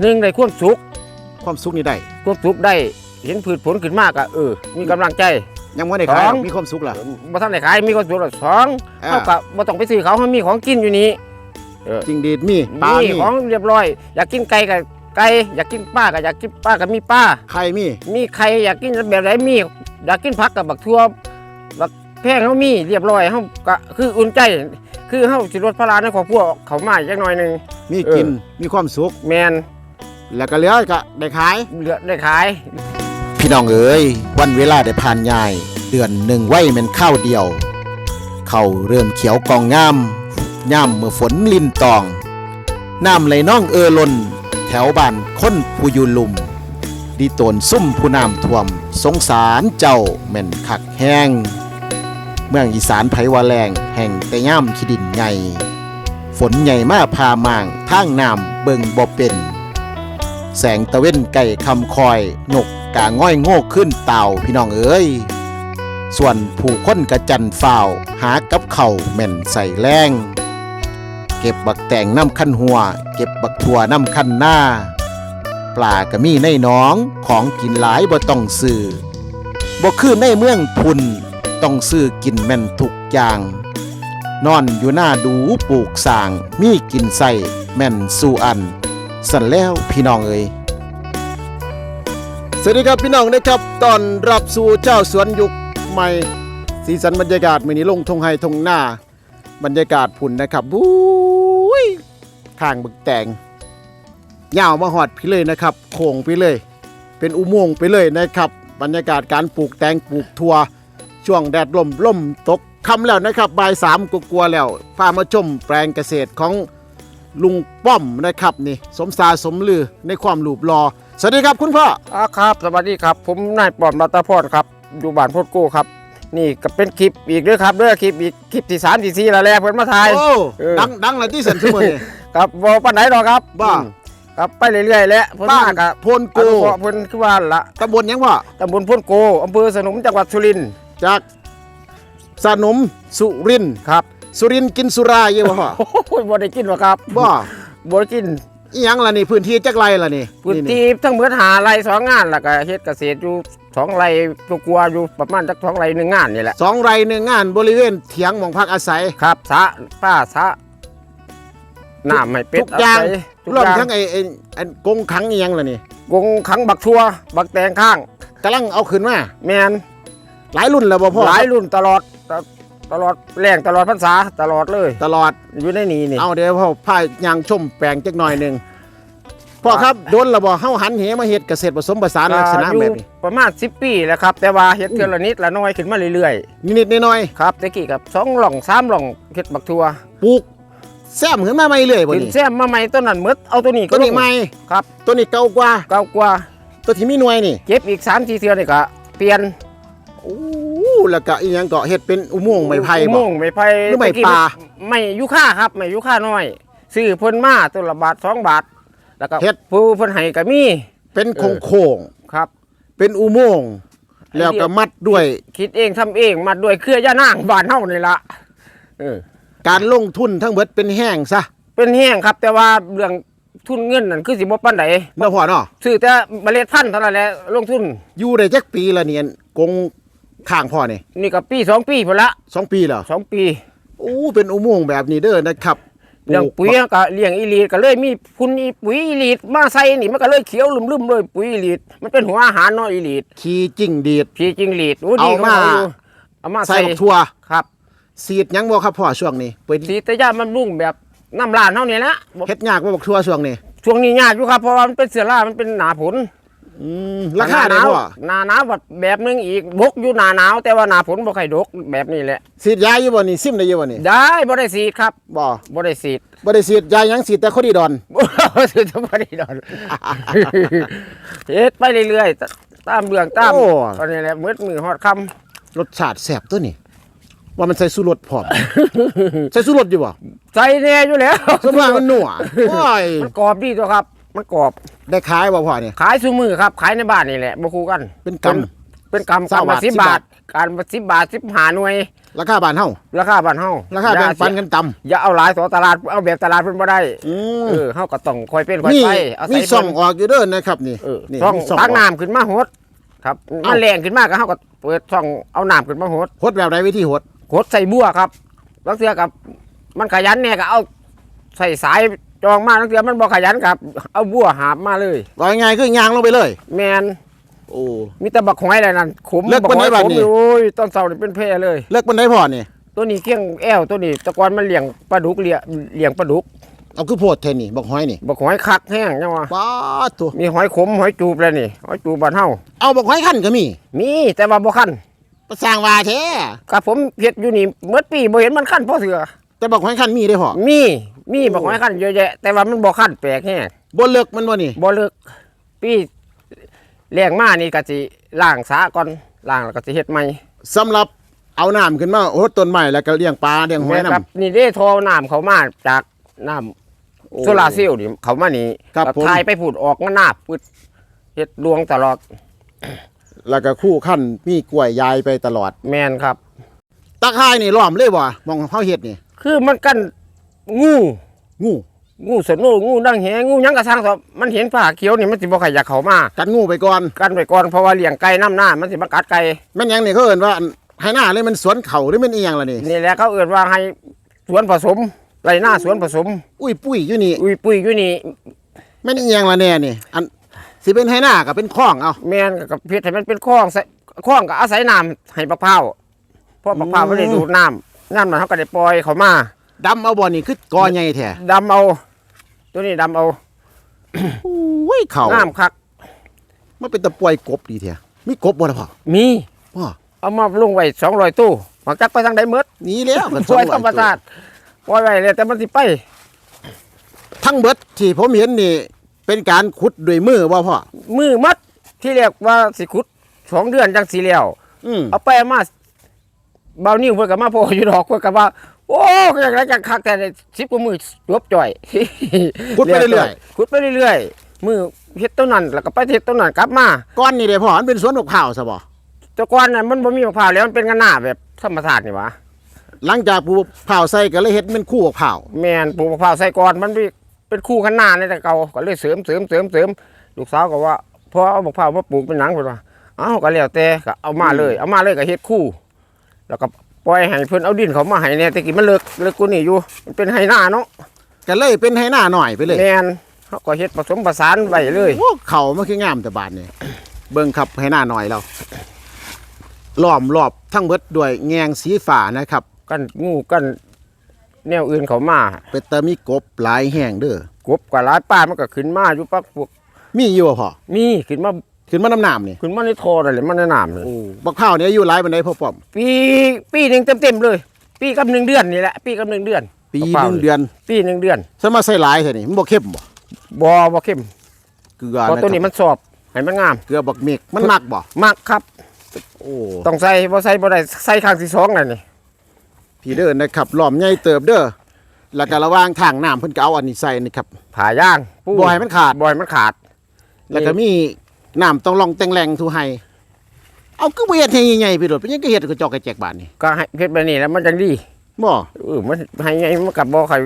หนึ่งได้ความสุขความสุขนี่ได้ความสุขได้เห็นพืชผลขึ้นมากอะเออมีกำลังใจ ยังไม่ได้ขายสองมีความสุขล่ะบ่ทันได้ขายมีความสุขแล้วสองอ่าเท่ากับบ่ต้องไปซื้อเขาเขามีของกินอยู่นี่เออจริงดีดมีปลามีมีของเรียบร้อย อยากกินไก่กับไก่อยากกินปลากับอยากกินปลากับมีปลาไข่มีมีไข่อยากกินแบบไหนมี อยากกินผักกับบักทั่วบักแพงเขามีเรียบร้อยเขาก็คืออุ่นใจ คือเขาสิลดภาระในครอบครัวเขามาจักหน่อยหนึงมีกินเออมีความสุขแมน แล้วก็เหลือก็ได้ขาย เหลือได้ขาย พี่น้องเอ๋ยวันเวลาได้ผ่านยาย เดือนหนึ่งไว้แมันข้าวเดียว เขาเริ่มเขียวกองงามย่ำเมื่อฝนลินตอง น้ำไหลน่องเออลนแถวบ้านค้นผู้อยู่ลุม ดีตนซุ่มผู้น้ำท่วม สงสารเจ้าแม่นคักแห้ง เมืองอีสานไผว่าแรงแห่งแต่ย่ำขี้ดินใหญ่ฝนใหญ่มาพามางทางน้ำเบิงบ่เป็น แสงตะเว้นไก่คำคอย นกกาง่อยโง่ขึ้นเต่าพี่น้องเอ้ย ส่วนผู้คนกระจันฝ่าวหากับเข่าแม่นใส่แรงเก็บบักแต่งน้ำขั้นหัว เก็บบักถั่วน้ำขั้นหน้า ปลากระมีในน้องของกินหลายบ่ต้องซื้อบ่คือในเมืองพุนต้องซื้อกินแม่นทุกอย่าง นอนอยู่หน้าดูปลูกสางมีกินใส่แม่นสู่อัน สั่นแล้วพี่น้องเอ๋ยสวัสดีครับพี่น้องนะครับตอนรับสู่เจ้าสวนยุคใหม่ สีสันบรรยากาศมือนี้ลงทงไฮทงหน้า บรรยากาศผุ่นนะครับบุ้ยข้างบึกแตงยาวมาหอดพี่เลยนะครับโค้งไปเลย เป็นอุโมงค์ไปเลยนะครับ บรรยากาศการปลูกแตงปลูกทัวช่วงแดดลมล่มตกคำแล้วนะครับบ่ายสามกลัวๆแล้วพามาชมแปลงเกษตรของ ลุงป้อมนะครับนี่สมสาสมลือในความหลูบรอ สวัสดีครับคุณพ่ออ่าครับ สวัสดีครับ ผมนายปอมรัตพรครับ อยู่บ้านโพดโก้ครับ นี่ก็เป็นคลิปอีกด้วยครับเด้อคลิปอีกคลิปที่สามที่สี่แล้วแหละเพิ่นมาถ่าย โอ้เออ ดังดังเลยที่สันสมอนี่ ครับบ่ปานไหนหรอกครับบ้า อืมครับไปเรื่อยๆแหล้วเพิ่นบ้ามานกับโพนอโกนุเคราะห์เพิ่นคือว่าละตำบลหยังพ่อตำบลพ้นโกอำเภอสนมจังหวัดสุรินทร์จากสนมสุรินทร์ครับ สุรินทร์กินสุราเยอะพ่อโอ้ยบ่ได้กินหรอกครับบ่บ่ได้กินอีหยังล่ะนี่พื้นที่จักไรล่ะนี่พื้นนี่ที่ทั้งหมดหาไรสองงานแล้วก็เฮ็ดเกษตรอยู่สองไรตัวกลัวอยู่ประมาณจักสองไรหนึ่งงานนี่แหละสองไรหนึ่งงานบริเวณเถียงหมองพักอาศัยครับสระป้าสระน้ำให้เป็ดทุกอย่างศัทุกรวมอย่างทั้งไอ้ไอ้ไอ้กรงขังอีหยังล่ะนี่กงขังบักทัวบักแตงข้างกำลังเอาขึ้นมาแมนหลายรุ่นแล้วบ่พ่อหลายรุ่นตลอด ตตลอดแรงตลอดพรรษาตลอดเลย ตลอด อยู่ในนี้นี่ เอาเดี๋ยวพ่อพายางชมแปลงจักหน่อยหนึ่งพ่อครับโดนระบอเฮาหันเหมาเฮ็ดเกษตรผสมผสานลักษณะอยู่แบบนี้ประมาณ10ปีแล้วครับ แต่ว่าเฮ็ดเทื่อละนิดละน้อยขึ้นมาเรื่อยนิดๆหน้อยๆครับแต่กี้กับสองหล่องสามหล่องเฮ็ดบักทัวๆปลูกแซมขึ้นมาใหม่เรื่อยบ่ขึ้นนี่แซมมาใหม่ต้นนั้นหมดเอาตัวนี้ก็ตัวนี้ลงใหม่ครับตัวนี้เก่ากว่าเก่ากว่า ตัวที่มีหน่วยนี่เก็บอีก3 4เทื่อนี่ก็เปลี่ยนโอ้ แล้วก็อีหยังก็เฮ็ดเป็นอุโมงค์ไม้ไผ่อุบ่โมงค์ไม้ไผ่หรือไม้ตะกี้ป่า ไม่ยุค่าครับไม่ยุค่าน้อยซื้อเพิ่นมาตัวละบาทสองบาท แล้วก็เฮ็ดผู้เพิ่นให้ก็มีเป็นโค้งครับ ๆเป็นอุโมงค์แล้วก็มัดด้วย คิดเองทำเองมาด้วยเครือย่านางบ้านเฮานี่ละเออ การลงทุนทั้งเบิดเป็นแห้งซะเป็นแห้งครับแต่ว่าเรื่องทุนเงินนั่นคือสิบ่ปานใดเนาะพ่อเนาะซื้อแต่เมล็ดพันธุ์เท่านั้นแหละลงทุนอยู่ได้จักปีละเนี่ยกง ข้างพ่อนี่นี่ก็ปีสองปีพุ่นละสองปีแล้วสองปีโอ้เป็นอุโมงค์แบบนี้เด้อนะครับเรื่องปุ๋ยก็เลี้ยงอีลีดก็เลยมีพุ่นอีปุ๋ยอีลีดมาใส่นี่มันก็เลยเขียวลุ่มๆเลยปุ๋ยอีลีดมันเป็นหัวอาหารเนาะอีลีดขี่จิ้งดีดพี่จิงหลีดโอ้ดีเอามาขงขอยู่เอามาใส่ใส่บักทั่วครับสีดหยังบ่ครับพ่อช่วงนี้เปิดสีตะยามันรุ่งแบบน้ำลานเท่านี้ละบ่เฮ็ดยากบ่บักทั่วช่วงนี้ช่วงนี้ยากอยู่ครับเพราะว่ามันเป็นเสือล่ามันเป็นหนาผล อืมราคาหได้นาวพ่อหนาหนาวแบบแบบนึงอีกบกอยู่หนาหนาวแต่ว่าหนาผลบ่ใครดกแบบนี้แหละสีดยาอยู่บ่นี่ซิมได้อยู่บ่นี่ได้บ่ได้สีดครับบ่บ่ได้สีดบ่ได้สีดยาหยังสีดแต่โคดีดอนบ่สีดบ่ได้ดอนเฮ็ดไปเรื่อยๆตามเรื่องตามโอ้ตอนนี้แหละมืดมือฮอดคำรสชาติแซ่บตัวนี้ว่ามันใส่สุรสพร้อมใส่สุรสอยู่บ่ใส่แน่อยู่แล้วส่วนมากมันนัวโอ้ยมันกรอบดีตัวครับ มันกรอบได้ขายบ่พ่อนี่ขายซุมือครับ ขายในบ้านนี่แหละบ่คู่กัน เป็นกำเเป็นกำเศร้ากำมาบาทสิบ10บาท การมาสิบบาทสิบหาหน่วย ราคาบ้านเฮาราคาบ้านเฮาราคาแบ่งปันอย่กันต่ำอย่าเอาหลายต่อตลาดเอาแบบตลาดเพิ่นบ่ได้อืมเออเฮาก็ต้องคอยเป็นคอยมีไปเอาศัมียส่องเพิ่นออกอยู่เด้อนะครับนี่เออนี่ช่องมีส่องตักออกน้ำขึ้นมาหดครับเอ้ามันแรงขึ้นมากก็เฮาก็เปิดช่องเอาน้ำขึ้นมาหดหดแบบไหนวิธีหดหดใส่บัวครับบางเทื่อกับมันขยันเนี่ยก็เอาใส่สาย จองมาบางเทื่อมันบ่ขยันครับ เอาบัวหาบมาเลยว่าง่ายๆคือยางลงไปเลย แมนโอ้ มีแต่บักหอยอะไรนั่นขมเลิกบักหอยปานใดบัดขมนี้อยู่โอ้ยตอนเช้านี่เป็นแพร่เลย เลิกปันไดพอนี่ตัวนี้เกี้ยงแอวตัวนี้แตะกอนมันเลี้ยงปลาดุกเลี้ยงเลี้ยงปลาดุกเอาคือโพดเทนนี่บอกหอยนี่บักหอยคักแห้งจังวะป้าดตัวมีหอยขมหอยจูบแล้วนี่หอยจูบบ้านเฮาเอาบอกหอยขั้นก็มีมีแต่ว่าบ่คันประสร้างว่าแท้กับผมเฮ็ดอยู่นี่เมื่อปีบ่เห็นมันคันพอเสือแต่บอกหอยขั้นมีได้พอมี มีบักหอยคันเยอะแยะ แต่ว่ามันบ่คันแปลกแห้งบ่เลิกมันบ่นี่บ่เลิกปีเลี้ยงมานี่ก็สิล้างสาก่อนล้างแล้วก็สิเฮ็ดใหม่สำหรับเอาน้ำขึ้นมาโอ้ต้นไม้แล้วก็เลี้ยงปลาเลี้ยงหอยแม่ครับ น้ำ นี่ได้โทรน้ำเขามาจากน้ำโซลาร์เซลล์นี่เขามานี่ครับก็ผม ทายไปผุดออกมาหน้าปึดเฮ็ดดวงตลอดแล้วก็คู่ขั้นมีกล้วยยายไปตลอด แมนครับ ตะไคร้นี่ล้อมเลยบ่มองเฮาเฮ็ดนี่ คือมันกัน งูงูงูสนุงูดังแหงูหยังกระซังสอบมันเห็นผ้าเขียวนี่มันสิบ่ใครอยากเข้ามากันงูไปก่อนกันไว้ก่อนเพราะว่าเลี้ยงไก่น้ำหน้ามันสิมากัดไก่แม่นหยังนี่เขาเอิ้นว่าอันให้หน้าเลยมันสวนเขาหรือมันอีหยังล่ะนี่ นี่แหละเขาเอื่นว่าให้สวนผสมไรหน้าสวนผสม อุ้ยปุ้ยอยู่นี่อุ้ยปุ้ยอยู่นี่แม่นอีหยังล่ะแน่นี่อันสิเป็นให้หน้าก็เป็นคลองเอา แมนกับเพชรให้มันเป็นคลองใส่คลองก็อาศัยน้ำให้บักพร้าวเพราะบักพร้าวไม่ได้ดูดน้ำน้ำมันเขาก็ได้ปล่อยเขามา ดำเอาบ่นี่คือกอใหญ่แท้ดำเอา ตัวนี้ดำเอาอุ้ยเขาน้ำคัก มันเป็นตะปล่อยกบดีแท้มีกบบ่ล่ะพ่อมีพ่อเอามาลงไว้สองร้อยตู้มาจักไปทางใดหมดหนีแล้วกันปล่อยธรรมชาติปล่อยไว้เลยแต่มันสิไป ทั้งเบิดที่ผมเห็นนี่ เป็นการขุดด้วยมือบ่พ่อมือมัดที่เรียกว่าสิขุดสองเดือนจังสีแล้วอืมเอาไปเอามาเบานิ้วเพื่อกับมาโพอยู่ดอกเพื่อกับว่า โอ้ก็อย่างไรจังคักแต่สิบกว่ามือจบจ่อยขุดไปเรื่อยขุดไปเรื่อยๆมือเฮ็ดต้นนั้นแล้วก็ไปเฮ็ดต้นนั้นกลับมาๆก้อนนี่เด้พ่อมันเป็นสวนมะพร้าวซะบ่แต่ก่อนน่ะมันบ่มีมะพร้าวแล้วมันเป็นกันหน้าแบบธรรมชาตินี่หวะหลังจากปลูกมะพร้าวใส่ก็เลยเฮ็ดเป็นคู่มะพร้าวแม่นปลูกมะพร้าวใส่ก่อนมันมีเป็นคู่กันหน้าในแต่เก่าก็เลยเสริมเสริมเสริมเสริมลูกสาวก็ว่าพอเอามะพร้าวมาปลูกเป็นหนังเพิ่นว่าเอ้าก็แล้วแต่ก็เอามาเลย เอามาเลยก็เฮ็ดคู่ แล้วก็ ปล่อยให้เพิ่นเอาดินเขามาให้แน่แต่กี้มันเลิกเลิกกูนี่อยู่มันเป็นไห้หน้าเนาะก็เลยเป็นให้หน้าหน่อยไปเลยแม่นเขาก็เฮ็ดผสมผสานไว้เลยโอ้เขามันคืองามแต่บาดนี่เบิ่งครับให้หน้าหน่อยเราล้อมรอบทั้งเบิดด้วยแงงสีฟ้านะครับ กันงูกันแนวอื่นเขามาเป็นตามีกบหลายแห่งเด้อกบกับหลายป้ามันก็ขึ้นมาอยู่ปักพวกมีอยู่บ่พ่อมีขึ้นมา ขึ้นมาน้ำน้ำนี่ขึ้นมาในโทนั่นแหละมันในน้ำเลยบักพร้าวนี่อายุหลายปานใดพ่อป้อม ปีปีหนึ่งเต็มๆเลย ปีกับหนึ่งเดือนนี่แหละปีกับหนึ่งเดือน ปีบักพร้าวหนึงเดือนปีหนึ่งเดือนสมาใส่หลายแท้นี่มันบ่เข้มบ่บอบ่เข้มเกลือเพราะตัวนี้ะครับมันสอบให้มันงามเกลือบักเมกมันมักบ่มากครับ โอ้ต้องใส่บ่ใส่บ่ได้ใส่ข้างที่สองนั่นนี่พี่เด้อนะครับล้อมใหญ่เติบเด้อแล้วก็ระหว่างทางน้ำเพิ่นก็เอาอันนี้ใส่นี่ครับผ่าย่างปูบ่ให้มันขาดบ่ให้มันขาด แล้วก็มี น้ำต้องลองแต่งแรงทูไฮเอาคือบ่เฮ็ดให้ใหญ่ๆไปโดดเป็นหยังก็เฮ็ดกระจอกกระแจกบาดนี่ก็ให้เพชรแบบนี้แล้วมันจังดีบ่เออมันให้ไงมันกับบ่ค่อย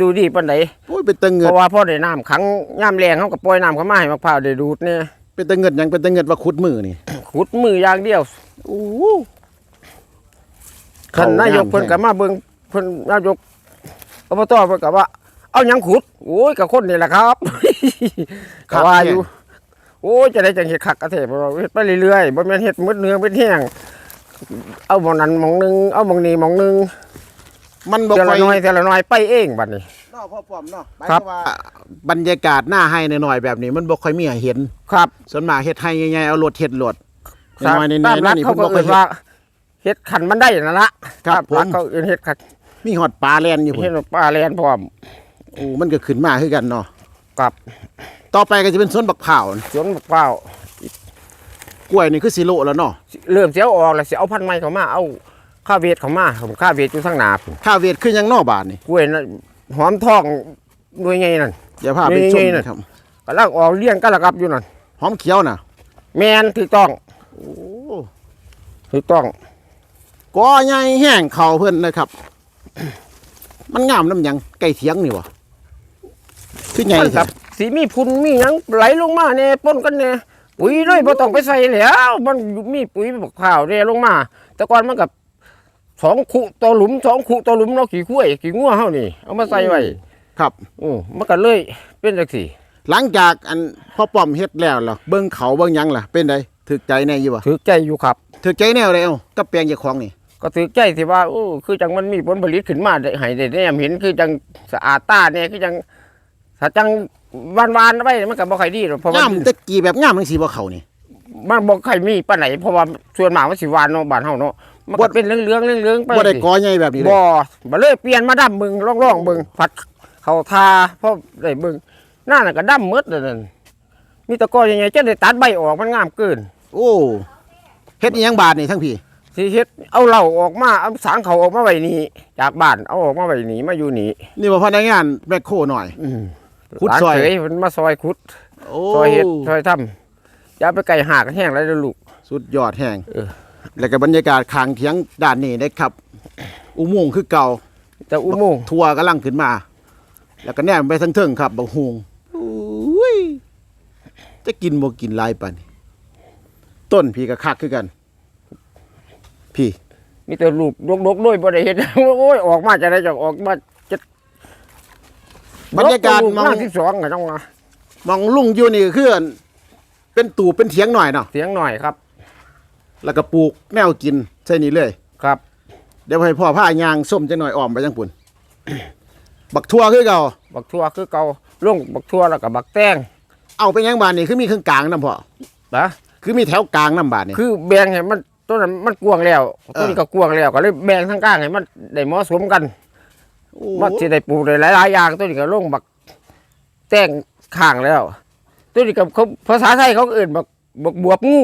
ดูดีปานใดโอ้ยเป็นตะเงิเพดราะว่าพอได้น้ำขังย่ามแรงเขาก็ปล่อยน้ำเข้ามาให้มะพร้าวได้ดูดเนี่ยเป็นตะเงิดหยังเป็นตะเงิดว่าขุดมือนี่ขุดมืออย่างเดียวโอ้ท่านนายกเพิ่นก็มาเบิ่งเพิ่นนายกอบตเพิ่นก็ว่า เอาหยังขุดโอ้ยกับคนนี่แหละครับก็ว่าอยู่ โอ้ยจะได้จังเฮ็ดคักกระเทศบ่ว่าเฮ็ดไปเรื่อยๆบ่แม่นเฮ็ดมืดเนื้อเป็นแห้งเอาหมองนั้นหมองหนึงเอาหมองนี้หมองหนึงมันบ่เท่าค่ละอยน้อยเท่าละน้อยไปเองบัดนี้ เนาะพ่อป้อมเนาะหมายครัคบวามว่าบรรยากาศหน้าให้หน่อยๆแบบนี้ มันบ่ค่อยมีให้เห็นครับ ส่วนมากเฮ็ดให้ใหญ่ๆเอารถเฮ็ดรถครับน้อยๆในตามๆรันั่ฐนนี่เขาเพิ่นก็บ่ค่อเอิ้ยนเฮ็ด ว่าเฮ็ดขันมันได้นั่นละครับรัฐผม เขาเอิ้นเฮ็ดขันมีฮอดปลาแล่นอยู่พุ่เฮ็ดนปลาแลนพร้อมโอ้มันก็ขึ้นมาคือกันเนาะ กับ ต่อไปก็จะเป็นสวนบักพร้าวสวนมะพร้าวกล้วยนี่คือสิโลแล้วเนาะเริ่มเสียวออกแล้วสิเอาพันธุ์ใหม่เข้ามาเอาข้าวเวทเข้ามาผมข้าวเวทอยู่ทางหน้าพุ่นข้าวเวทคือหยังเนอบาดนี่กล้วยนั่นหอมทองหน่วยใหญ่นั่น อย่าพาไปชมนี่ๆน่ะนะ ครับกำลังออกเลี้ยงกันละกับอยู่นั่นหอมเขียวน่ะแมนถูกต้องโอ้ถูกต้องกอใหญ่แห้งเข่าเพิ่นนะครับ มันงามน้ำหยังไก่เถียงนี่บ่คือใหญ่มันคกัรับ บ สีมีพุ่นมีหยังไหลลงมาเนี่ยปนกันเนี่ยปุ๋ยเลยบ่ต้องไปใส่แล้ว มันมีปุ๋ยบอกข้าวเนี่ยลงมา แต่ก่อนมันกับสองขุต่อหลุมสองขุต่อหลุมเนาะขี้ข้วยขี้งัวเฮานี่เอามาใส่ไว้ครับ อือมันก็เลยเป็นจังซี่หลังจากอันพ่อป้อมเฮ็ดแล้วล่ะเบิ่งเขาเบิ่งหยังล่ะ เป็นไดถึกใจแน่อยู่บ่ถือใจอยู่ครับ ถึกใจแนวใดเอ้ากับแปลงเจ้าของนี่ ก็ถือใจที่ว่าโอ้คือจังมันมีผลผลิตขึ้นมาได้ให้ได้แนมเห็นคือจังสะอาดตาเนี่ยคือจังถ้าจัง วานๆไว้มันก็บ่ค่อยดีหรอกเพราะว่างามตะกี้แบบงามจังซี่บ่เขานี่ มันบ่ค่อยมีปานไหนเพราะว่าส่วนมากมันสิหวานเนาะบ้านเฮาเนาะมันบ่ ก็เป็นเหลืองๆเหลืองๆไปบ่ได้สิกอใหญ่แบบนี้เลยบ่บ่เลยเปลี่ยนมาดำมึงร่องๆมึงผัดเข้าทาเพราะได้มึงหน้าน่ะก็ดำหมดแล้วนั่นมีแตะกอใหญ่ๆจะได้ตัดใบออกมันงามเกิน โอ้เฮ็ดอีหยังบาดนี่ทั้งพี่ สิเฮ็ดเอาเหล้าออกมาเอาสางเขาออกมาไว้นี่จากบ้านเอาออกมาไว้นี่มาอยู่นี่นี่บ่พนักงานแบคโคหน่อย อืม ขุดหลานซอยเขยมันมาซอยขุดโอ้ซอยเฮ็ดซอยทำอย่าไปไก่หากแห้งแล้วเด้อลูก สุดยอดแห้งเออ แล้วก็บรรยากาศข้างเถียงด้านนี้นะครับ อุโมงค์คือเก่าแต่อุโมงค์ทัวร์กำลังขึ้นมา แล้วก็แนมไปทั้งเทิงครับบักฮวงอุ้ยจะกินบ่กินหลายปานนี้ต้นพี่ก็คักคือกัน พี่ มีแต่ลูกดกๆด้วยบ่ได้เฮ็ดโอ้ยออกมาจะได้จะออกมาจะ บรรยากาศมมององที่สองก็ต้องมามองลุงอยู่นี่คืออันเป็นตู่เป็นเถียงหน่อยเนาะเสียงหน่อยครับ แล้วก็ปลูกแนวกินใช่นี่เลย ครับ เดี๋ยวให้พ่อผ้ายางส้มจังหน่อยอ้อมไปจังปุ่น บักทั่วคือเก่าบักทั่วคือเก่าลงบักทั่วแล้วก็บักแตงเอาไปยังบานนี่คือมีเครื่องกลางนํพ่อนะคือมีแถวกลางนํบานนี่ คือแบ่งให้มันต้นนั้นมันกวางแล้วเออต้นนี้ก็กวางแล้วก็เลยแบ่งทั้งกลางให้มันได้เหมาะสมกันโอ้ มันสิได้ปลูกได้หลายๆอย่างต้นนี้ก็ลงบักแตงข้างแล้วต้นนี้ก็เขาภาษาไทยเขาก็เอื่นบักบักบวบงู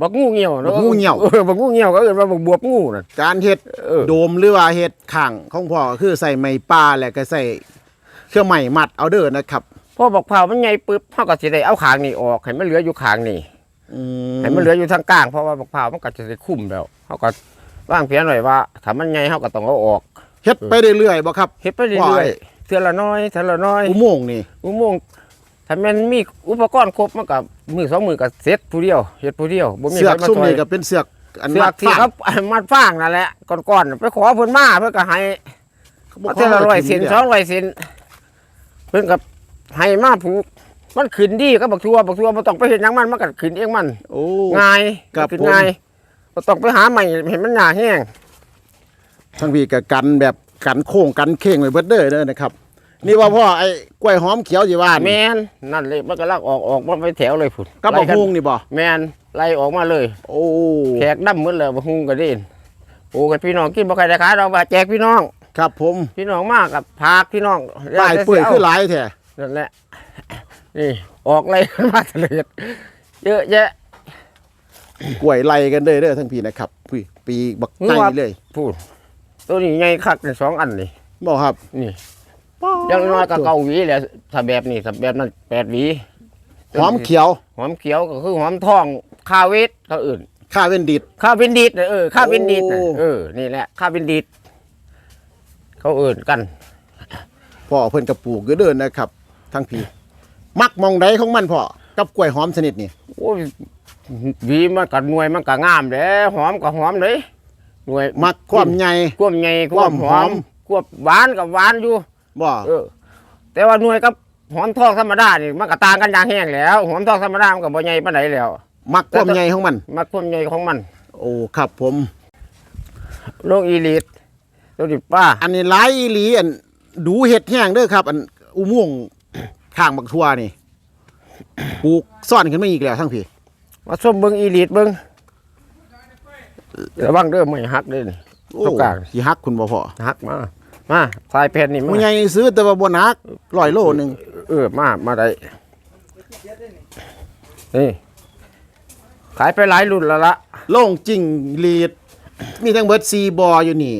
บักงูเหี่ยวเนอะบักงูเหี่ยวเออบักงูเหี่ยวก็เอื่นว่าบักบวบงูนั่นการเฮ็ดเออโดมหรือว่าเฮ็ดข้างของพ่อก็คือใส่ไม้ป่าแล้วก็ใส่เครื่องไม้มัดเอาเด้อนะครับพอบักเผาวมันใหญ่ปึ๊บเขาก็สิได้เอาขางนี่ออกให้มันเหลืออยู่ขางนี่อืให้มันเหลืออยู่ทางกลางเพราะว่าบักเผาวมันก็จะได้คุ้มแล้วเขาก็วางแผนไว้ว่าถ้ามันใหญ่เขาก็ต้องเอาออก เฮ็ดไปเรื่อยๆบ่ครับเฮ็ดไปเรื่ว่าอยไอ้ๆเทื่อละน้อยเทื่อละน้อยอุโมงค์นี่อุโมงค์ถ้ามันมีอุปกรณ์ครบมันก็มือสองมือก็เสร็จผู้เดียวเฮ็ดผู้เดียวบ่มีเสือกใครมาซุ่มช่วยนี่ก็เป็นเสือกอันเสือมักดที่ฟางเขามัดฟางนั่นแหละก่อนๆไปขอเพิ่นมาเพิ่นก็ให้เขาบอกเอาเท่าละร้อยเซนสองร้อยเซนเพิ่นก็ให้มาผูกมันขึ้นดีก็บักทัวบักทัวบ่ต้องไปเฮ็ดหยังมันมันก็ขึ้นเองมันโอ้ง่ายครับขึ้นผมง่ายบ่ต้องไปหาใหม่เห็นมันหนาแห้ง ทั้งพี่ก็กันแบบกันโค้งกันเข่งไว้เบิดเด้อเด้อนะครับ นี่ว่าพ่อไอ้กล้วยหอมเขียวสิว่าแมนี่นนั่นเลยมันก็ลากออกออกมาไปแถวเลยพุ่นกับบักฮวงนี่บ่แมนไล่ออกมาเลย โอ้แขกดำหมดเลยบักฮุงก็ได้โอ้กันพี่น้องกินบ่ใครได้ขายเราว่าแจกพี่น้อง ครับ ผม พี่น้องมากกับพากพี่น้องป้ายเปื่อยคือหลายแท้นั่นแหละนี่ออกเลยมาเฉลยเยอะแยะกล้วยไล่กันเด้อเด้อทั้งพี่นะครับพี่ปีบักไตว่าเลยพูด ตัวนี้ใหญ่คักเลยสองอันนี่บ่ครับนี่อยังน้อยก็เก้าหวีแหละถ้าแบบนี้ถ้าแบบนั้นแปดหวีหอมเขียว หอมเขียวก็คือหอมทองคาเวสเขาอื่นข้าเว้นดิดข้าวเป็นดีดน่ะเออข้าวเป็นดีดน่ะโอ้เออนี่แหละข้าวเป็นดีดเขาเอื่นกันพ่อเพิ่นกระปลูกอยู่เด้อนะครับ ทั้งพี่มักมองใดของมันพ่อกับกล้วยหอมชนิดนี้โอ้ยหวีมันก็หน่วยมันก็งามเด้หอมก็หอมเลย หน่วยมักความใหญ่ ควมใหญ่ควมหควาอมหอมมควมหวานกับหวานอยู่บ่เออ แต่ว่าหน่วยกับหอมทองธรรมดานี่มันก็ต่างกันอย่างแห้งแล้วหอมทองธรรมดามันก็บ่ใหญ่ปานใดแล้วมักความใหญ่ของมันมาควมใหญ่ของมันโอ้ครับผมโลกอีลิทตัวดิป้าอันนี้หลายอีหลีอันดูเห็ดแห้งเด้อครับ อันอุโมงค์ ข้างบักทั่วนี่ปลูกซ่อนขึ้นมาอีกแล้วทั้งพี่มาส้มเบิ่งอีลิทเบิ่ง ระวังเด้อไม่หักเด้อนี่โอ้ตรงกลางสิฮักคุณบ่พ่อหักมา มาสายแผ่นนี่มามันใหญ่ซื้อแต่ว่าบ่หนักร้อยโลหนึงเออมามาได้นี่ขายไปหลายรุ่นแล้วละโล่งจริงลีด มีทั้งเบิด4บ่ออยู่นี่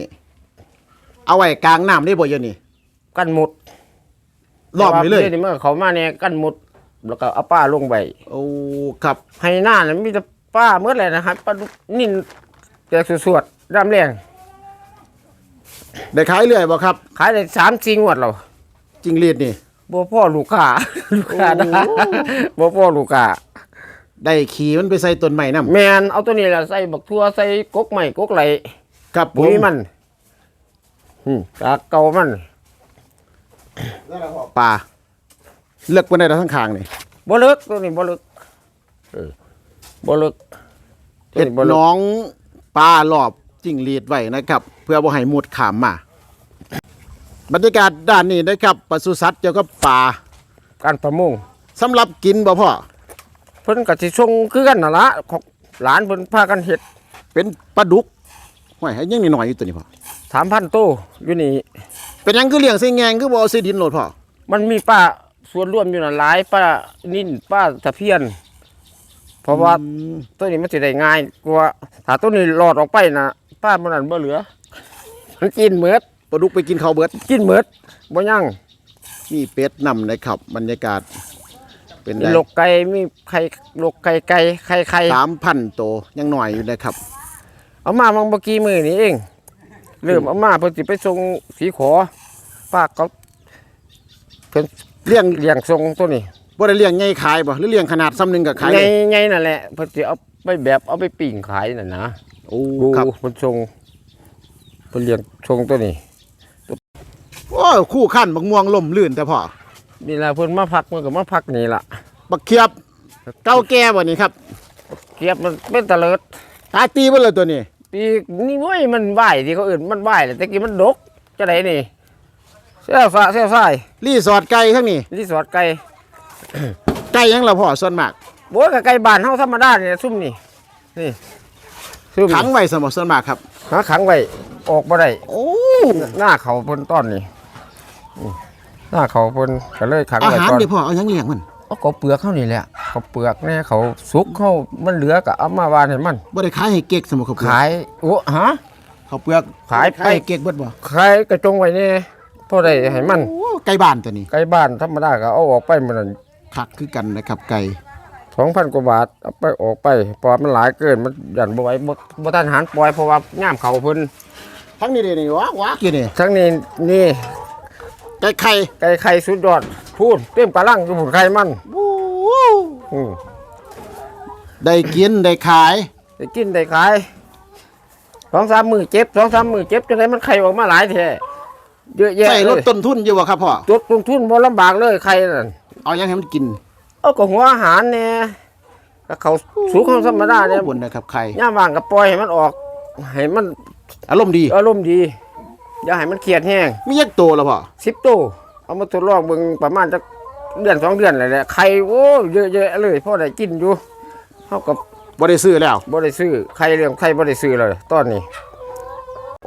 เอาไว้กลางน้ำได้บ่อยู่นี่กันหมดรอบนี้เลยแต่ว่าดี๋วนี่มื่อเขามาเนี่ยกันหมด แล้วก็เอาป้าลงไป โอ้ครับให้หน้าเนี่ยมีแต่ป้าเมื่อไรนะครับปลาดุกนิ่น แจกสวดๆร่ำแรงได้ขายเรื่อยบ่ครับ ขายได้สามสี่งวดแล้วจิงหรีดนี่ บ่พ่อลูกค้า ลูกค้านะบ่พ่อลูกค้าได้ขี่มันไปใส่ต้นไม้นํแมนเอาตัวนี้แหละใส่บักทั่วใส่กกใหม่กกไหลครับผปุ๋มยมันอืมกากเก่ามันปลาเลือกบ่ได้ทั้งข้างนี่บ่เลิกตัวนี้บ่เลิกเออบ่เลิกตัวเฮ็ดบ่เลิกน้อง ปลารอบจิงหรีดไว้นะครับ เพื่อบ่ให้มุดขามมา บรรยากาศด้านนี้นะครับปศุสัตว์เกี่ยวกับปลาการประมงสำหรับกินบ่พ่อเพิ่นก็สิส่งคือกันน่ะละของหลานเพิ่นพากันเฮ็ดเป็นปลาดุกห้อยให้ยังนิดหน่อยอยู่ตัวนี้พ่อ3,000โตวอยู่นี่เป็นหยังคือเลี้ยงใส่แงงคือบ่เอาใส่ดินโลดพ่อมันมีป้าส่วนร่วมอยู่น่ะหลายป้านิ่นป้าตะเพียน เพราะว่าอืมตัวนี้มันสิได้ง่ายกว่าถ้าตัวนี้หลอดออกไปน่ะป้ามันนั่นบ่เหลือ มันกินเหมือดปลาดุกไปกินข้าวเบิดกินเหมือดบ่ยังมีเป็ดนำนะครับบรรยากาศ เป็นมีได้ลกไก่มีไข่ลกไก่ไก่ไข่ไข่สามพันโตวยังหน่อยอยู่นะครับ เอามาบางเมื่อกี้มือนี่เองเริ่มเอามาเพิ่นสิไปส่งสีขอป้าเขาเพิ่นเลี้ยงเลี้ยงส่งตัวนี้ บ่ได้เลี้ยงใหญ่ขายบ่หรือเลี้ยงขนาดซ้ำหนึงก็ขายไงเลยไงนั่นแหละเพิ่นสิเอาไปแบบเอาไปปิ้งขายน่ะนะโอ้ดูครับเพิ่นส่งเพิ่นเลี้ยงส่งตัวนี้โอ้คู่ขั้นบักม่วงล่มลื่นแต่พ่อนี่ล่ะเพิ่นมาพักมันก็มาพักนี่ล่ะบักเขียบเก้าแก่บ่นี่ครับเกียบมันเป็นตะเลิดตาตีเบ่เลยตัวนี้ ปีนี่เว้ยมันไหวที่เขาอื่นมันไหวแต่ตะกี้มันดกจะไหนนี่เสี้ยวฟ้าเสี้ยวซ้ายรีสอร์ทไก่ทั้งนี้รีสอร์ทไก่ ไก่ยังละพ่อส่วนมากโบ้ยกับไก่บ้านเฮาธรรมดาเนี่ยซุ่มนี่นี่ซุ่มขังไว้สมอส่วนมากครับหาขังไว้ออกบ่ได้โอ้หน้าเขาเพิ่นต้อนนี่อืมหน้าเขาเพิ่นก็เลยขังอาไว้หารก่อนเดี๋ยวพ่อเอาหยังเลี้ยงมันเอาเขาเปลือกเขานี่แหละเขาเปลือกเนี่ยเขาสุกเขามันเหลือก็เอามาวานให้มัน บ่ได้ขายให้เก๊กสมอครับขายโอ้ฮะ เขาวเปลือกขายไป ให้เก๊กเบิดบ่ขายกระจงไว้นี่พอได้ให้มันโอ้ไก่บ้านตัวนี้ ไก่บ้านธรรมดาก็เอาออกไปมันนั่น คักคือกันนะครับไก่สองพันกว่าบาทเอาไปออกไปเพอมันหลายเกินมันยันบ่ไหวบ่บ่ทันหันปล่อยเพราะว่าย่ามเขาเพิ่นทั้งนี้เด้นี่ว้าว้ากี่นี่ทั้งนี้นี่ไก่ไข่ไก่ไข่สุดยอดพูดเต็มกระลังอยู่ผุนไข่มันโอ้อืมได้กินได้ขายได้กินได้ขายสองสามมือเจ็บสองสามมือเจ็บจนได้มันไข่ออกมาหลายแท้เยอะแยะใส่ลเลดยต้นทุนอยู่บ่ครับพ่อจดลงทุนบ่ลำบากเลยไข่นั่น เอาหยังให้มันกินเอาก็หัวอาหารเนี่ยก็เขาสูงของธรรมดาเนี่ยบนนะครับไข่ย่ามว่างก็ปล่อยให้มันออกให้มันอารมณ์ดีอารมณ์ดีอย่าให้มันเครียดแห้งมียักตัวแล้วพ่อสิบตัวเอามาทดลองเบิ่งประมาณจักเดือนสองเดือนอะไรแหละไข่โอ้เยอะแยะเลยพ่อได้กินอยู่เท่ากับบ่ได้ซื้อแล้วบ่ได้ซื้อไข่เรื่องไข่บ่ได้ซื้อเลยตอนนี้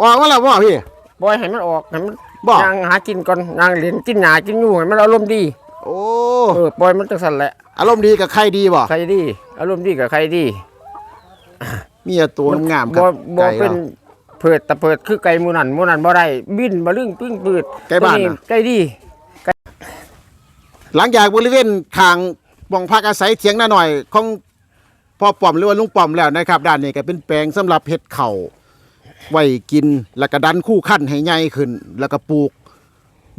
ออกมาแล้วพ่อพี่ปล่อยให้มันออกให้มันบ่ยางหากินก่อนยางเล่นกินหญ้ากินอยู่ให้มันอารมณ์ดีโอ้เออปล่อยมันจังซั่นแหละอารมณ์ดีกับไข่ดีบ่ไข่ดี อารมณ์ดีกับไข่ดี มีแต่ตัวงามๆครับ่บบ่ไก่เป็นเราเพิดตะเพิดคือไก่หมูนั่นหมูนั่นบ่ได้บินบ่ลึงปึ้งปืดไก่บ้านตัวน่ะ ไก่ดี หลังจากบริเวณทางบ่องพักอาศัยเถียงนาหน่อยของพ่อป้อมหรือว่าลุงป้อมแล้วนะครับ ด้านนี้ก็เป็นแปลงสำหรับเฮ็ดเข่าวไว้กินแล้วก็ดันคู่ขั้นให้ใหญ่ขึ้น แล้วก็ปลูก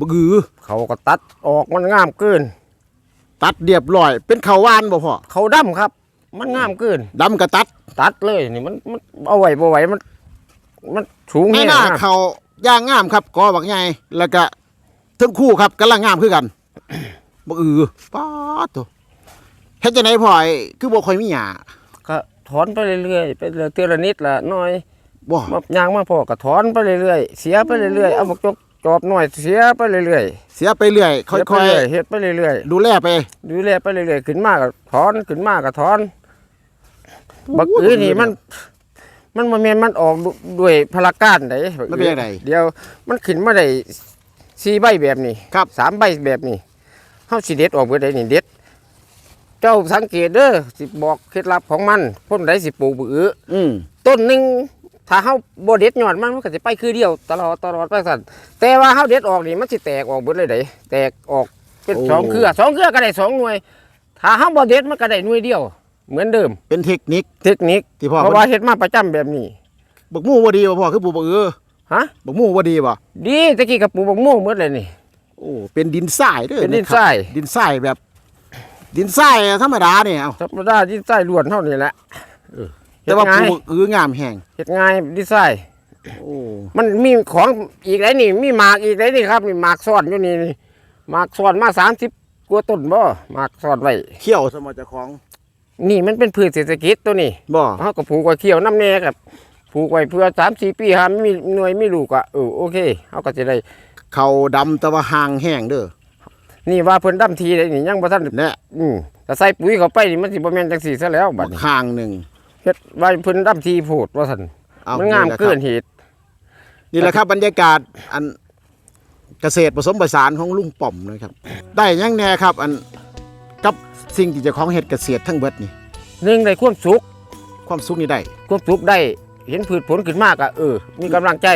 บกือเขาก็ตัดออกมันงามเกิน ตัดเรียบร้อย เป็นข้าวหวานบ่พ่อเขาดำครับ มันงามเกินดำก็ตัด ตัดเลยนี่มันมันเอาไหวบ่ไหวมัน มันสูงในแห้งหน้านะเขาย่างงามครับกอบักใหญ่แล้วก็ทั้งคู่ครับกำลังงามคือกันบกือป๊าดตัวเฮ็ดจังได๋พ่อไอ้คือบ่ค่อยมีหญ้าก็ถอนไปเรื่อยๆไปเรื่อยเทื่อละนิดละน้อยบ่มายางมาพอก็ถอนไปเรื่อยๆเสียไปเรื่อยๆเอาบักจก จอบหน่อยเสียไปเรื่อยเสียไปเรื่อยๆค่เสีไปอยเรื่อยๆเฮ็ดไปเรื่อยๆ ดูแลไป ๆดูแลไปเรื่อยๆขึ้นมาก็ถอนขึ้นมาก็ถอนบักอือนี่มัน มันบ่แม่นมันออกด้วยพลาการไดบักมันเป็นจังไดเดี๋ยวมันขึ้นมาได้สี่ใบแบบนี้ครับ สามใบแบบนี้เฮาสิเด็ดออกเบิดได้นี่เด็ด เจ้าสังเกตเด้อสิบอกเคล็ดลับของมันพ่นใดสิปลูกบืออืมต้นหนึง ถ้าเฮาบ่เด็ดยอดมันมันก็สิไปคือเดียวตลอดตลอดไปสั่นแต่ว่าเฮาเด็ดออกนี่มันสิแตกออกเบิดเลยเด้แตกออกเป็นสองเครือสองเครือก็ได้สองหน่วย ถ้าเฮาบ่เด็ดมันก็ได้หน่วยเดียว เหมือนเดิม เป็นเทคนิค เทคนิคที่พ่อ เพราะว่าเฮ็ดมาประจำแบบนี้บักมู่บ่ดีบ่พ่อคือปลูกบักเออฮะบักมู่บ่ดีบ่ดีตะกี้กับปลูกบักม่วงหมดเลยนี่ โอ้เป็นดินทรายเด้อเป็นดินะครับทราย ดินทรายแบบ ดินทรายธรรมดาเนี่ยเอาธรรมดาที่ใต้ล้วนเท่านี้แหละ แต่ว่าเฮ็ดปง่ายลูกเอองามแห้งเฮ็ดง่ายดีไซน์โอ้มันมีของอีกไรนี่ มีหมากอีกไรนี่ครับมีหมากซ่อนอยู่นี่นี่หมากซ่อนมาสามสิบกว่าต้นบ่หมากซ่อนไว้เขี้ยวสมอเจ้าของ นี่มันเป็นพืชเศรษฐกิจตัวนี้บ่เขาก็ปลูกไว้เขียวน้ำแน่กับปลูกไว้เพื่อสามสี่ปีหามีหน่วยมีลูกอะเออโอเคเขาก็จะได้เขาดำแต่ว่าห่างแห้งเด้อนี่ว่าเพิ่นดำทีได้นี่ยังบ่ทันเนี่ยอืมแต่ใส่ปุ๋ยเข้าไปนี่มันสิบ่แม่นจังซี่ซะแล้วบับัดกนี้ห่างหนึ่ง เฮ็ดว่าเพิ่นดำทีโพดว่าซั่นเอามันงามแหละครับเกินเหตุ นี่แหละครับบรรยากาศอันเกษตรผสมผสานของลุงป่อมนะครับ ได้หยังแน่ครับ อันกับสิ่งที่เจะของเฮ็ดเกษตรทั้งเบิดนี่หนึ่งได้ความสุขความสุขนี่ได้ความสุขได้เห็นพืชผลขึ้นมากอะเออ มีกำลังใจ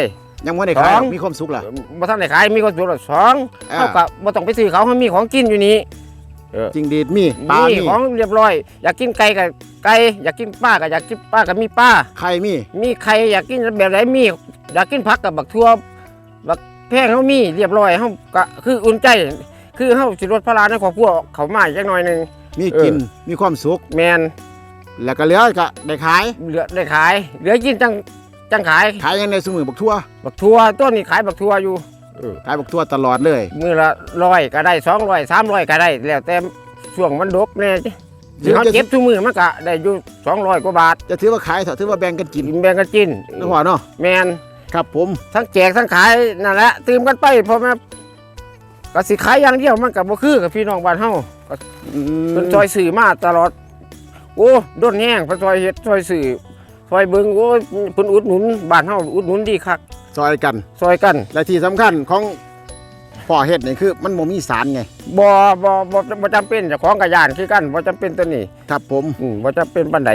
ยังบ่ได้ขายสองมีความสุขล่ะ บ่ทันได้ขายมีความสุขแล้วสองอ่า เท่ากับบ่ต้องไปซื้อเขาเขามีของกินอยู่นี่ จริงดีดมีปลามีมีของเรียบร้อย อยากกินไก่กับไก่อยากกินปลาก็อยากกินปลากับมีปลาไข่มีมีไข่อยากกินแบบไหนมี อยากกินผักกับบักทั่วบักแพงเขามีเรียบร้อยเขาก็คืออุ่นใจ คือเขาสิลดภาระในครอบครัวเขามาจักหน่อยหนึงมีกินเออ มีความสุขแมนแล้วก็เหลือก็ได้ขาย เหลือได้ขาย เหลือกินจังจังขาย ขายยังในสมือบักทั่วบักทั่วต้นนี้ขายบักทั่วอยู่เออ ขายบักทั่วตลอดเลยมือละร้อยก็ได้สองร้อยสามร้อยก็ได้ แล้วแต่ช่วงมันดกแน่ที่เขาเก็บทุกมือมันก็ได้อยู่สองร้อยกว่าบาท จะถือว่าขายเถอะถือว่าแบ่งกันกินกินแบ่งกันกินนะพ่อเนาะแมนครับผมทั้งแจกทั้งขายนั่นแหละตื่มกันไปเพราะแม่ก็สิขายอย่างเดียวมันกับบ่คือกับพี่น้องบ้านเฮาก็อืมเป็นซอยสื่อมาตลอด โอ้ด้นแห้งเพิ่นซอยเฮ็ดซอยสื่อซอยเบิ่งโอ้เพิ่นอุดหนุนบ้านเฮาอุดหนุนดีคัก ซอยกัน ซอยกันและที่สำคัญของพ่อเฮ็ดนี่คือมันบ่มีสารไงบ่บ่บ่บ่จำเป็นเจ้าของกระยานคือกันบ่จำเป็นตัวนี้ครับผมอืมบ่จำเป็นปานใด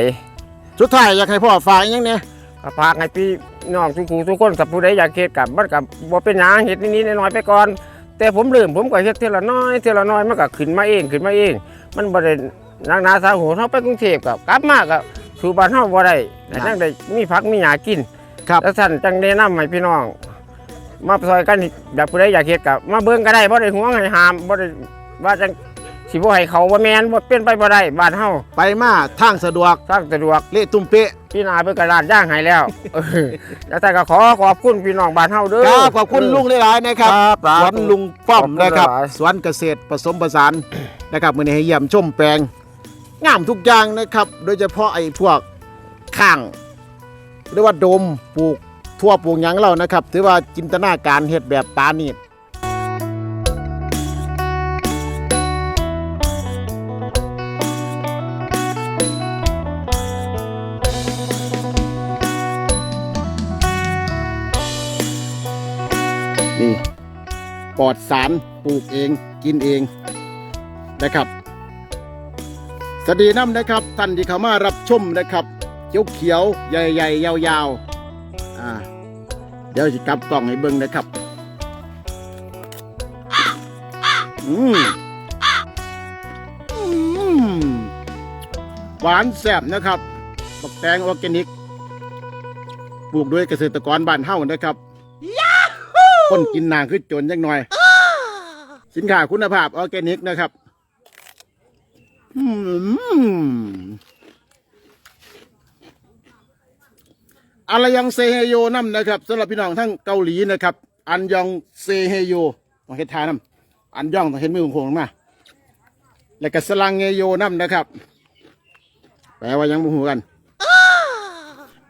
สุดท้ายอยากให้พ่อฝากอีกอยังเนี่ยก็ฝากให้พี่น้องทุกคู่ทุกคนถ้าผู้ใดอยากเฮ็ดกับมันก็บ่เป็นหยังเฮ็ดนิดๆน้อยๆไปก่อน แต่ผมเริ่มผมก็เฮ็ดเทีละน้อยเทีละน้อยมันก็ขึ้นมาเองขึ้นมาเอง มันบ่ได้นักหนาสาหัวเฮาไปกรุงเทพก็กลับมาก็สู่บ้านเฮาบ่ได้แต่จังได้มีผักมีหญ้ากิน ครับแล้วท่านจังแนะนำให้พี่น้อง มาซอยกันแบบผู้ใดอยากเฮ็ดก็มาเบิ่งก็ได้บ่ได้ห่วงให้ห้ามบ่ได้ว่าจังสิบ่ให้เขาบ่แม่นบ่เป็นไปบ่ได้บ้านเฮาไปมาทางสะดวกสร้างสะดวกเละตุ้มเป๊ะพี่นาเพิ่นก็ร้านย่างให้แล้วเออแล้วแต่ก็ขอขอบคุณพี่น้องบ้านเฮาเด้อครับขอบคุณลุงหลายๆนะครับครับสวนลุงป้อมขอบคุณนะครับหลายสวนเกษตรผสมผสานนะครับมื้อนี้ให้เยี่ยมชมแปลงงามทุกอย่างนะครับ โดยเฉพาะไอ้พวกข้าง หรือว่าโดมปลูกทั่วปลูกหยังเรานะครับ ถือว่าจินตนาการเฮ็ดแบบปานีตนี่ปลอดสารปลูกเองกินเองนะครับ สวัสดีน้ำนะครับท่านที่เข้ามารับชมนะครับ เขียวเขียวๆใหญ่ๆยาวๆอ่าเดี๋ยวจะกลับกล่องให้เบิ่งนะครับอืมอืมหวานแซ่บนะครับบักแตงออร์แกนิก ปลูกด้วยเกษตรกรบ้านเฮานะครับคนกินนางคือจนจังหน่อย สินค้าคุณภาพออร์แกนิกนะครับ อืม อะไรยังเซเฮโยน้ำนะครับสำหรับพี่น้องทั้งเกาหลีนะครับ อันยองเซเฮโยต้องเฮ็ดทาน้ำอันยองต้องเห็นมือของผมมาแล้วก็สลังเฮโยน้ำนะครับ แปลว่ายังบ่หูกัน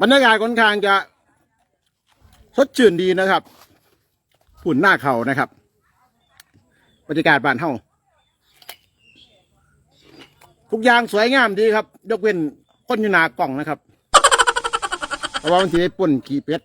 บรรยากาศค่อนข้างจะสดชื่นดีนะครับฝุ่นหน้าเขานะครับบรรยากาศบ้านเฮาทุกอย่างสวยงามดีครับ ยกเว้นคนอยู่หนากล่องนะครับ เพราะว่ามันสิได้ป่นขี้เป็ด